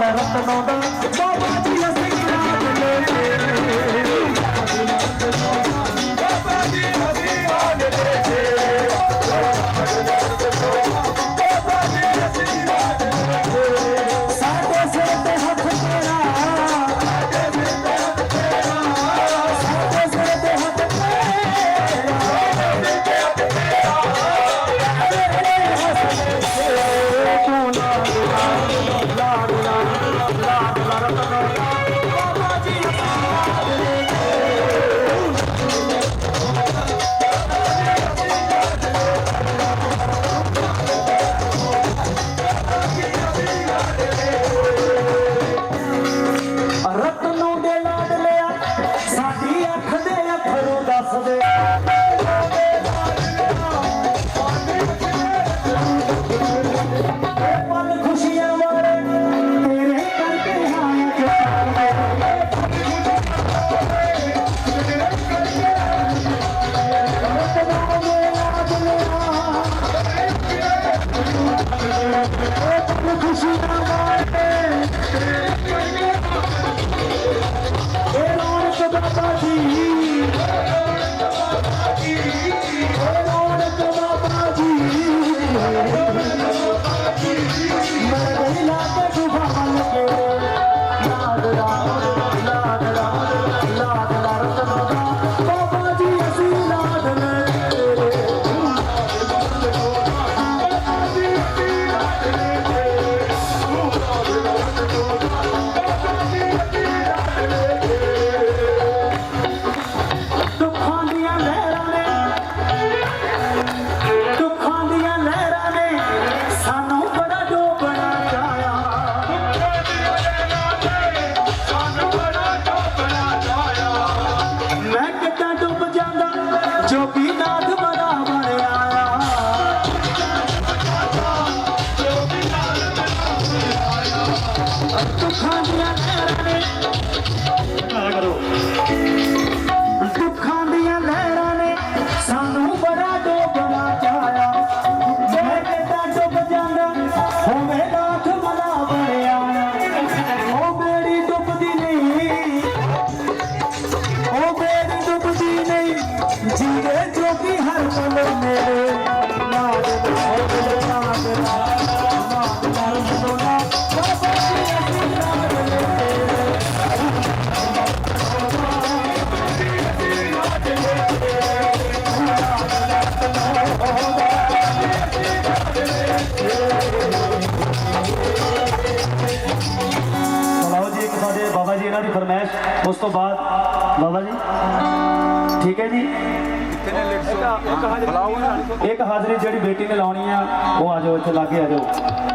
రత్నోదా ଆଦର Pela hora que eu tava de ir ਜੋਗੀ ਨਾਥ ਬੜਾ ਬਣਿਆ ਦੁੱਖਾਂ ਦੀਆਂ ਬਾਬਾ ਜੀ ਇਹਨਾਂ ਦੀ ਫਰਮਾਇਸ਼, ਉਸ ਤੋਂ ਬਾਅਦ ਬਾਬਾ ਜੀ? ਠੀਕ ਹੈ ਜੀ? ਇੱਕ ਹਾਜ਼ਰੀ ਜਿਹੜੀ ਬੇਟੀ ਨੇ ਲਾਉਣੀ ਆ, ਉਹ ਆ ਜਾਓ, ਇੱਥੇ ਲਾ ਕੇ ਆ ਜਾਓ।